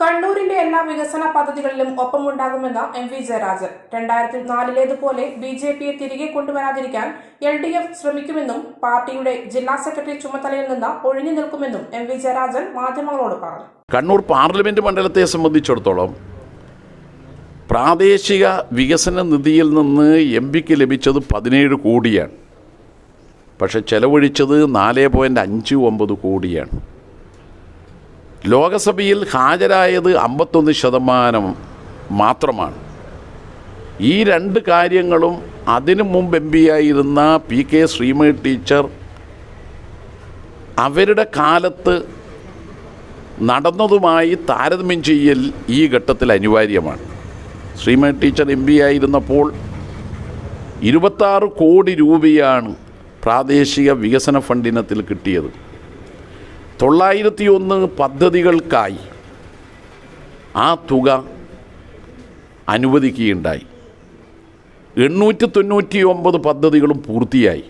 കണ്ണൂരിന്റെ എല്ലാ വികസന പദ്ധതികളിലും ഒപ്പമുണ്ടാകുമെന്ന് എം വി ജയരാജൻ. രണ്ടായിരത്തി നാലിലേതുപോലെ ബി ജെ പിയെ തിരികെ കൊണ്ടുവരാതിരിക്കാൻ എൽ ഡി എഫ് ശ്രമിക്കുമെന്നും പാർട്ടിയുടെ ജില്ലാ സെക്രട്ടറി ചുമതലയിൽ നിന്ന് ഒഴിഞ്ഞു നിൽക്കുമെന്നും എം വി ജയരാജൻ മാധ്യമങ്ങളോട് പറഞ്ഞു. കണ്ണൂർ പാർലമെന്റ് മണ്ഡലത്തെ സംബന്ധിച്ചിടത്തോളം പ്രാദേശിക വികസന നിധിയിൽ നിന്ന് എം പിക്ക് ലഭിച്ചത് പതിനേഴ് കോടിയാണ്. പക്ഷെ ചെലവഴിച്ചത് നാല് പോയിന്റ് അഞ്ച് ഒമ്പത് കോടിയാണ്. ലോകസഭയിൽ ഹാജരായത് അമ്പത്തൊന്ന് ശതമാനം മാത്രമാണ്. ഈ രണ്ട് കാര്യങ്ങളും അതിനു മുമ്പ് എം പി ആയിരുന്ന പി കെ ശ്രീമതി ടീച്ചർ അവരുടെ കാലത്ത് നടന്നതുമായി താരതമ്യം ചെയ്യൽ ഈ ഘട്ടത്തിൽ അനിവാര്യമാണ്. ശ്രീമേ ടീച്ചർ എം പി ആയിരുന്നപ്പോൾ ഇരുപത്താറ് കോടി രൂപയാണ് പ്രാദേശിക വികസന ഫണ്ടിനത്തിൽ കിട്ടിയത്. തൊള്ളായിരത്തി ഒന്ന് പദ്ധതികൾക്കായി ആ തുക അനുവദിക്കുകയുണ്ടായി. എണ്ണൂറ്റി തൊണ്ണൂറ്റി ഒമ്പത് പദ്ധതികളും പൂർത്തിയായി.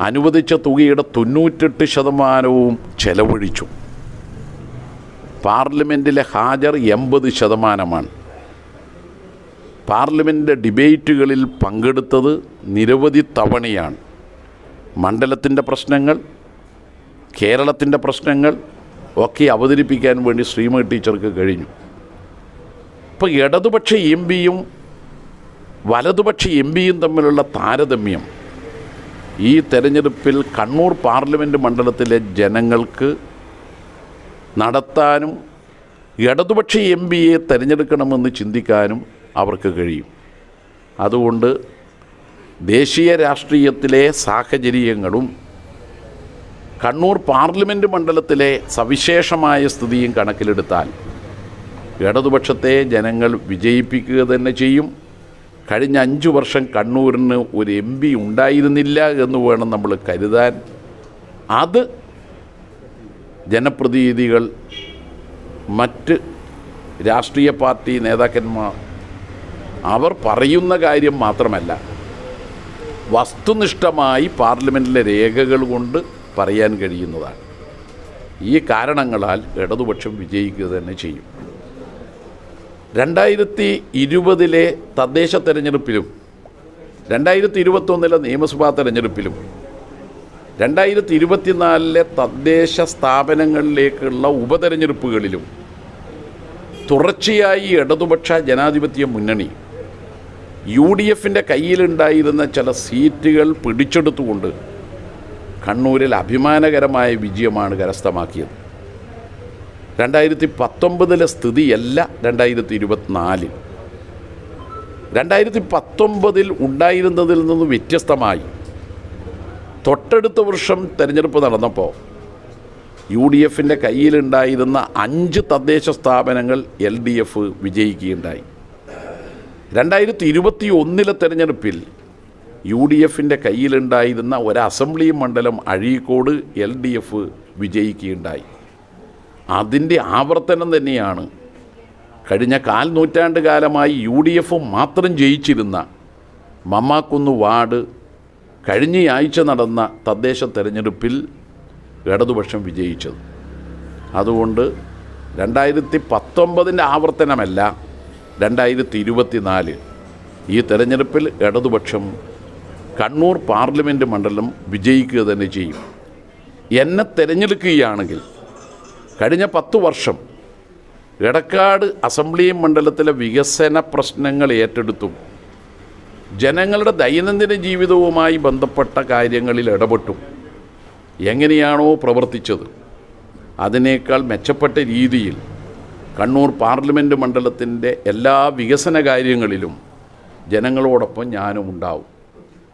അനുവദിച്ച തുകയുടെ തൊണ്ണൂറ്റെട്ട് ശതമാനവും ചെലവഴിച്ചു. പാർലമെന്റിലെ ഹാജർ എൺപത് ശതമാനമാണ്. പാർലമെന്റിന്റെ ഡിബേറ്റുകളിൽ പങ്കെടുത്തത് നിരവധി തവണയാണ്. മണ്ഡലത്തിന്റെ പ്രശ്നങ്ങൾ കേരളത്തിന്റെ പ്രശ്നങ്ങൾ ഒക്കെ അവതരിപ്പിക്കാൻ വേണ്ടി ശ്രീമതി ടീച്ചർക്ക് കഴിഞ്ഞു. ഇപ്പോൾ ഇടതുപക്ഷ എം പിയും വലതുപക്ഷ എം പിയും തമ്മിലുള്ള താരതമ്യം ഈ തെരഞ്ഞെടുപ്പിൽ കണ്ണൂർ പാർലമെന്റ് മണ്ഡലത്തിലെ ജനങ്ങൾക്ക് നടത്താനും ഇടതുപക്ഷ എം പിയെ തിരഞ്ഞെടുക്കണമെന്ന് ചിന്തിക്കാനും അവർക്ക് കഴിയും. അതുകൊണ്ട് ദേശീയ രാഷ്ട്രീയത്തിലെ സാഹചര്യങ്ങളും കണ്ണൂർ പാർലമെന്റ് മണ്ഡലത്തിലെ സവിശേഷമായ സ്ഥിതിയും കണക്കിലെടുത്താൽ ഇടതുപക്ഷത്തെ ജനങ്ങൾ വിജയിപ്പിക്കുക തന്നെ ചെയ്യും. കഴിഞ്ഞ അഞ്ച് വർഷം കണ്ണൂരിന് ഒരു എം പി ഉണ്ടായിരുന്നില്ല എന്ന് വേണം നമ്മൾ കരുതാൻ. അത് ജനപ്രതിനിധികൾ മറ്റ് രാഷ്ട്രീയ പാർട്ടി നേതാക്കന്മാർ അവർ പറയുന്ന കാര്യം മാത്രമല്ല. വസ്തുനിഷ്ഠമായി പാർലമെന്റിലെ രേഖകൾ കൊണ്ട് പറയാൻ കഴിയുന്നതാണ്. ഈ കാരണങ്ങളാൽ ഇടതുപക്ഷം വിജയിക്കുക തന്നെ ചെയ്യും. രണ്ടായിരത്തി ഇരുപതിലെ തദ്ദേശ തെരഞ്ഞെടുപ്പിലും രണ്ടായിരത്തി ഇരുപത്തൊന്നിലെ നിയമസഭാ തെരഞ്ഞെടുപ്പിലും രണ്ടായിരത്തി ഇരുപത്തിനാലിലെ തദ്ദേശ സ്ഥാപനങ്ങളിലേക്കുള്ള ഉപതെരഞ്ഞെടുപ്പുകളിലും തുടർച്ചയായി ഇടതുപക്ഷ ജനാധിപത്യ മുന്നണി യു ഡി എഫിന്റെ കയ്യിലുണ്ടായിരുന്ന ചില സീറ്റുകൾ പിടിച്ചെടുത്തുകൊണ്ട് കണ്ണൂരിൽ അഭിമാനകരമായ വിജയമാണ് കരസ്ഥമാക്കിയത്. രണ്ടായിരത്തി പത്തൊമ്പതിലെ സ്ഥിതിയല്ല രണ്ടായിരത്തി ഇരുപത്തിനാലിൽ രണ്ടായിരത്തി പത്തൊമ്പതിൽ ഉണ്ടായിരുന്നതിൽ നിന്ന് വ്യത്യസ്തമായി തൊട്ടടുത്ത വർഷം തിരഞ്ഞെടുപ്പ് നടന്നപ്പോൾ യു ഡി എഫിന്റെ കയ്യിലുണ്ടായിരുന്ന അഞ്ച് തദ്ദേശ സ്ഥാപനങ്ങൾ എൽ ഡി എഫ് വിജയിക്കുകയുണ്ടായി. രണ്ടായിരത്തി ഇരുപത്തി ഒന്നിലെ തെരഞ്ഞെടുപ്പിൽ യു ഡി എഫിന്റെ കയ്യിലുണ്ടായിരുന്ന ഒരു അസംബ്ലി മണ്ഡലം അഴീക്കോട് എൽ ഡി എഫ് വിജയിക്കുകയുണ്ടായി. അതിന്റെ ആവർത്തനം തന്നെയാണ് കഴിഞ്ഞ കാൽ നൂറ്റാണ്ട് കാലമായി യു ഡി എഫ് മാത്രം ജയിച്ചിരുന്ന മമ്മാക്കുന്ന് വാർഡ് കഴിഞ്ഞ ആഴ്ച നടന്ന തദ്ദേശ തെരഞ്ഞെടുപ്പിൽ ഇടതുപക്ഷം വിജയിച്ചത്. അതുകൊണ്ട് രണ്ടായിരത്തി പത്തൊമ്പതിന്റെ ആവർത്തനമല്ല രണ്ടായിരത്തി ഇരുപത്തിനാല് ഈ തെരഞ്ഞെടുപ്പിൽ ഇടതുപക്ഷം കണ്ണൂർ പാർലമെന്റ് മണ്ഡലം വിജയിക്കുക തന്നെ ചെയ്യും. എന്നെ തിരഞ്ഞെടുക്കുകയാണെങ്കിൽ കഴിഞ്ഞ പത്ത് വർഷം എടക്കാട് അസംബ്ലി മണ്ഡലത്തിലെ വികസന പ്രശ്നങ്ങൾ ഏറ്റെടുത്തും ജനങ്ങളുടെ ദൈനംദിന ജീവിതവുമായി ബന്ധപ്പെട്ട കാര്യങ്ങളിൽ ഇടപെട്ടും. എങ്ങനെയാണോ പ്രവർത്തിച്ചത്. അതിനേക്കാൾ മെച്ചപ്പെട്ട രീതിയിൽ കണ്ണൂർ പാർലമെന്റ് മണ്ഡലത്തിന്റെ എല്ലാ വികസന കാര്യങ്ങളിലും ജനങ്ങളോടൊപ്പം ഞാനും ഉണ്ടാവും.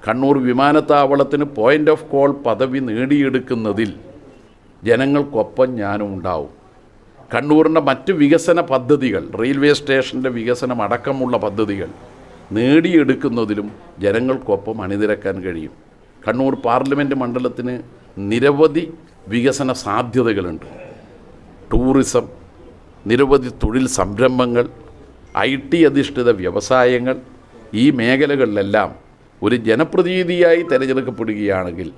കണ്ണൂർ വിമാനത്താവളത്തിന് പോയിന്റ് ഓഫ് കോൾ പദവി നേടിയെടുക്കുന്നതിൽ ജനങ്ങൾക്കൊപ്പം ഞാനും ഉണ്ടാവും. കണ്ണൂരിന്റെ മറ്റ് വികസന പദ്ധതികൾ റെയിൽവേ സ്റ്റേഷന്റെ വികസനം അടക്കമുള്ള പദ്ധതികൾ നേടിയെടുക്കുന്നതിലും ജനങ്ങൾക്കൊപ്പം അണിനിരക്കാൻ കഴിയും. കണ്ണൂർ പാർലമെന്റ് മണ്ഡലത്തിന് നിരവധി വികസന സാധ്യതകളുണ്ട്. ടൂറിസം നിരവധി തൊഴിൽ സംരംഭങ്ങൾ ഐ ടി അധിഷ്ഠിത വ്യവസായങ്ങൾ ഈ മേഖലകളിലെല്ലാം ഒരു ജനപ്രതിനിധിയായി തിരഞ്ഞെടുക്കപ്പെടുകയാണെങ്കിൽ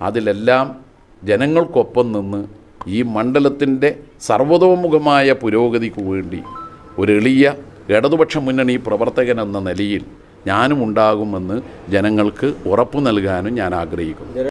അതിലെല്ലാം ജനങ്ങൾക്കൊപ്പം നിന്ന് ഈ മണ്ഡലത്തിന്റെ സർവതോമുഖമായ പുരോഗതിക്ക് വേണ്ടി ഒരു എളിയ ഇടതുപക്ഷ മുന്നണി പ്രവർത്തകൻ എന്ന നിലയിൽ ഞാനും ഉണ്ടാകുമെന്ന് ജനങ്ങൾക്ക് ഉറപ്പു നൽകാനും ഞാൻ ആഗ്രഹിക്കുന്നു.